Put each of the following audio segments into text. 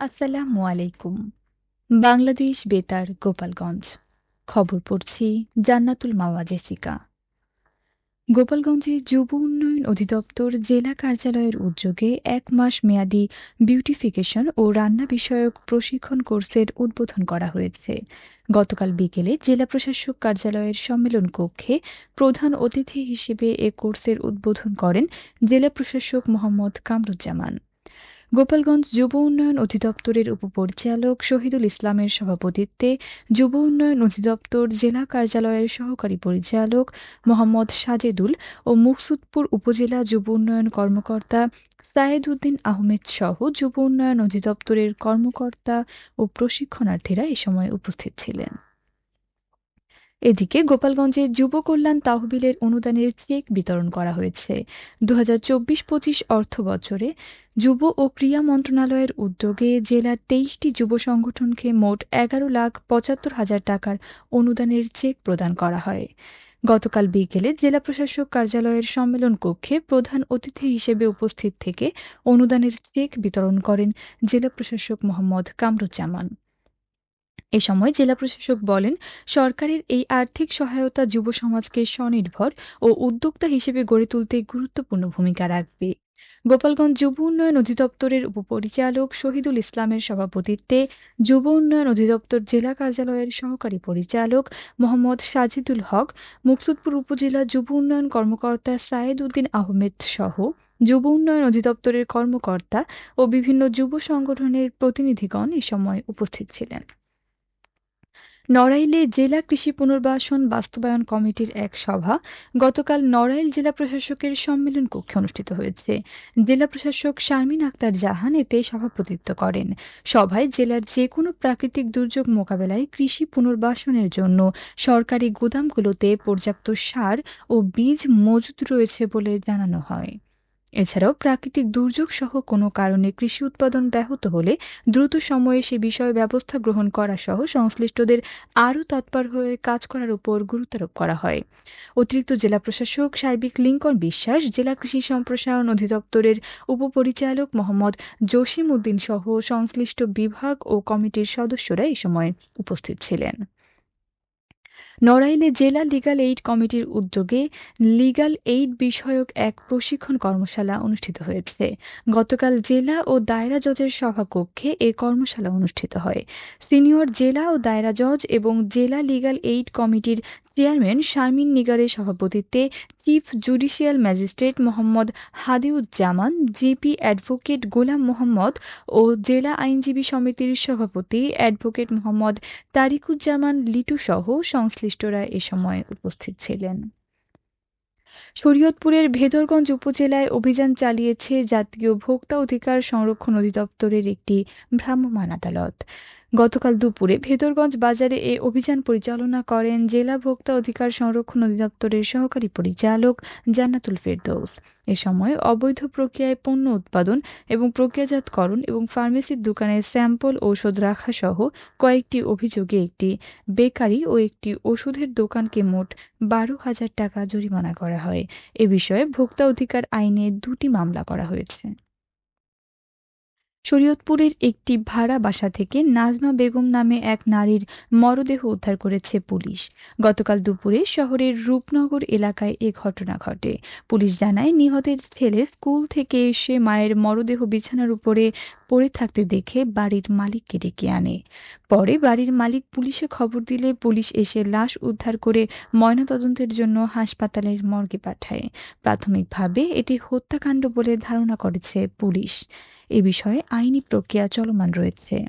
আসসালামু আলাইকুম। বাংলাদেশ বেতার, গোপালগঞ্জ। খবর পড়ছি জান্নাতুল মাওয়া জেসিকা গোপালগঞ্জে যুব উন্নয়ন অধিদপ্তর জেলা কার্যালয়ের উদ্যোগে এক মাস মেয়াদী বিউটিফিকেশন ও রান্না বিষয়ক প্রশিক্ষণ কোর্সের উদ্বোধন করা হয়েছে। গতকাল বিকেলে জেলা প্রশাসক কার্যালয়ের সম্মেলন কক্ষে প্রধান অতিথি হিসেবে এ কোর্সের উদ্বোধন করেন জেলা প্রশাসক মোহাম্মদ কামরুজ্জামান। গোপালগঞ্জ যুব উন্নয়ন অধিদপ্তরের উপপরিচালক শহীদুল ইসলামের সভাপতিত্বে যুব উন্নয়ন অধিদপ্তর জেলা কার্যালয়ের সহকারী পরিচালক মোহাম্মদ সাজেদুল ও মুকসুদপুর উপজেলা যুব উন্নয়ন কর্মকর্তা সায়েদ উদ্দিন আহমেদ সহ যুব উন্নয়ন অধিদপ্তরের কর্মকর্তা ও প্রশিক্ষণার্থীরা এ সময় উপস্থিত ছিলেন। এদিকে গোপালগঞ্জে যুব কল্যাণ তহবিলের অনুদানের চেক বিতরণ করা হয়েছে। দু হাজার চব্বিশ পঁচিশ অর্থ বছরে যুব ও ক্রীড়া মন্ত্রণালয়ের উদ্যোগে জেলার তেইশটি যুব সংগঠনকে মোট এগারো লাখ পঁচাত্তর হাজার টাকার অনুদানের চেক প্রদান করা হয়। গতকাল বিকেলে জেলা প্রশাসক কার্যালয়ের সম্মেলন কক্ষে প্রধান অতিথি হিসেবে উপস্থিত থেকে অনুদানের চেক বিতরণ করেন জেলা প্রশাসক মোহাম্মদ কামরুজ্জামান। এ সময় জেলা প্রশাসক বলেন, সরকারের এই আর্থিক সহায়তা যুব সমাজকে স্বনির্ভর ও উদ্যোক্তা হিসেবে গড়ে তুলতে গুরুত্বপূর্ণ ভূমিকা রাখবে। গোপালগঞ্জ যুব উন্নয়ন অধিদপ্তরের উপপরিচালক শহীদুল ইসলামের সভাপতিত্বে যুব উন্নয়ন অধিদপ্তর জেলা কার্যালয়ের সহকারী পরিচালক মোহাম্মদ সাজিদুল হক, মুকসুদপুর উপজেলা যুব উন্নয়ন কর্মকর্তা সায়েদ উদ্দিন আহমেদ সহ যুব উন্নয়ন অধিদপ্তরের কর্মকর্তা ও বিভিন্ন যুব সংগঠনের প্রতিনিধিগণ এ সময় উপস্থিত ছিলেন। নড়াইলে জেলা কৃষি পুনর্বাসন বাস্তবায়ন কমিটির এক সভা গতকাল নড়াইল জেলা প্রশাসকের সম্মেলন কক্ষে অনুষ্ঠিত হয়েছে। জেলা প্রশাসক শারমিন আক্তার জাহান এতে সভাপতিত্ব করেন। সভায় জেলার যে কোনো প্রাকৃতিক দুর্যোগ মোকাবেলায় কৃষি পুনর্বাসনের জন্য সরকারি গুদামগুলোতে পর্যাপ্ত সার ও বীজ মজুদ রয়েছে বলে জানানো হয়। এছাড়াও প্রাকৃতিক দুর্যোগ সহ কোনো কারণে কৃষি উৎপাদন ব্যাহত হলে দ্রুত সময়ে সে বিষয়ে ব্যবস্থা গ্রহণ করা সহ সংশ্লিষ্টদের আরও তৎপর হয়ে কাজ করার উপর গুরুত্বারোপ করা হয়। অতিরিক্ত জেলা প্রশাসক সার্বিক লিঙ্কন বিশ্বাস, জেলা কৃষি সম্প্রসারণ অধিদপ্তরের উপপরিচালক মোহাম্মদ জসিম উদ্দিন সহ সংশ্লিষ্ট বিভাগ ও কমিটির সদস্যরা এ সময় উপস্থিত ছিলেন। নড়াইলে জেলা লিগাল এইড কমিটির উদ্যোগে লিগাল এইড বিষয়ক এক প্রশিক্ষণ কর্মশালা অনুষ্ঠিত হয়েছে। গতকাল জেলা ও দায়রা জজের সভাকক্ষে এ কর্মশালা অনুষ্ঠিত হয়। সিনিয়র জেলা ও দায়রা জজ এবং জেলা লিগাল এইড কমিটির চেয়ারম্যান শারমিন নিগারের সভাপতিত্বে chief judicial magistrate Mohammad Hadiuzzaman, GP advocate Golam Mohammad ও জেলা আইনজীবী সমিতির সভাপতি অ্যাডভোকেট মোহাম্মদ তারিকুজ্জামান লিটু সহ সংশ্লিষ্টরা এ সময় উপস্থিত ছিলেন। শরীয়তপুরের ভেদরগঞ্জ উপজেলায় অভিযান চালিয়েছে জাতীয় ভোক্তা অধিকার সংরক্ষণ অধিদপ্তরের একটি ভ্রাম্যমাণ আদালত। গতকাল দুপুরে ভেদরগঞ্জ বাজারে এ অভিযান পরিচালনা করেন জেলা ভোক্তা অধিকার সংরক্ষণ অধিদপ্তরের সহকারী পরিচালক জান্নাতুল ফেরদৌস। এ সময় অবৈধ প্রক্রিয়ায় পণ্য উৎপাদন এবং প্রক্রিয়াজাতকরণ এবং ফার্মেসির দোকানে স্যাম্পল, ঔষধ রাখা সহ কয়েকটি অভিযোগে একটি বেকারি ও একটি ওষুধের দোকানকে মোট বারো হাজার টাকা জরিমানা করা হয়। এ বিষয়ে ভোক্তা অধিকার আইনে দুটি মামলা করা হয়েছে। শরীয়তপুরের একটি ভাড়া বাসা থেকে নাজমা বেগম নামে এক নারীর মরদেহ উদ্ধার করেছে পুলিশ। গতকাল দুপুরে শহরের রূপনগর এলাকায় এ ঘটনা ঘটে। পুলিশ জানায়, নিহতের ছেলে স্কুল থেকে এসে মায়ের মরদেহ বিছানার উপরে পড়ে থাকতে দেখে বাড়ির মালিককে ডেকে আনে। পরে বাড়ির মালিক পুলিশে খবর দিলে পুলিশ এসে লাশ উদ্ধার করে ময়নাতদন্তের জন্য হাসপাতালের মর্গে পাঠায়। প্রাথমিকভাবে এটি হত্যাকাণ্ড বলে ধারণা করেছে পুলিশ। এ বিষয়ে আইনি প্রক্রিয়া চলমান রয়েছে।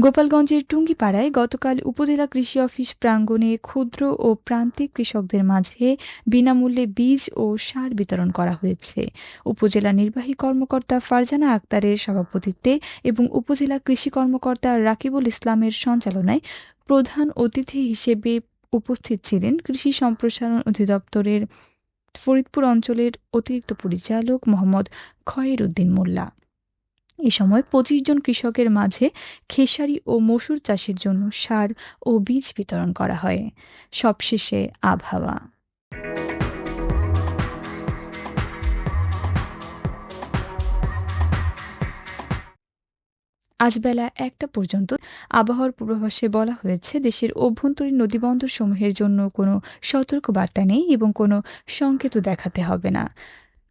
গোপালগঞ্জের টুঙ্গিপাড়ায় গতকাল উপজেলা কৃষি অফিস প্রাঙ্গণে ক্ষুদ্র ও প্রান্তিক কৃষকদের মাঝে বিনামূল্যে বীজ ও সার বিতরণ করা হয়েছে। উপজেলা নির্বাহী কর্মকর্তা ফারজানা আক্তারের সভাপতিত্বে এবং উপজেলা কৃষি কর্মকর্তা রাকিবুল ইসলামের সঞ্চালনায় প্রধান অতিথি হিসেবে উপস্থিত ছিলেন কৃষি সম্প্রসারণ অধিদপ্তরের ফরিদপুর অঞ্চলের অতিরিক্ত পরিচালক মোহাম্মদ খয়ের উদ্দিন মোল্লা। এ সময় পঁচিশ জন কৃষকের মাঝে খেসারি ও মসুর চাষের জন্য সার ও বীজ বিতরণ করা হয়। সবশেষে আবহাওয়া। আজ বেলা একটা পর্যন্ত আবহাওয়ার পূর্বাভাসে বলা হয়েছে, দেশের অভ্যন্তরীণ নদীবন্দর সমূহের জন্য কোনো সতর্কবার্তা নেই এবং কোনো সংকেতও দেখাতে হবে না।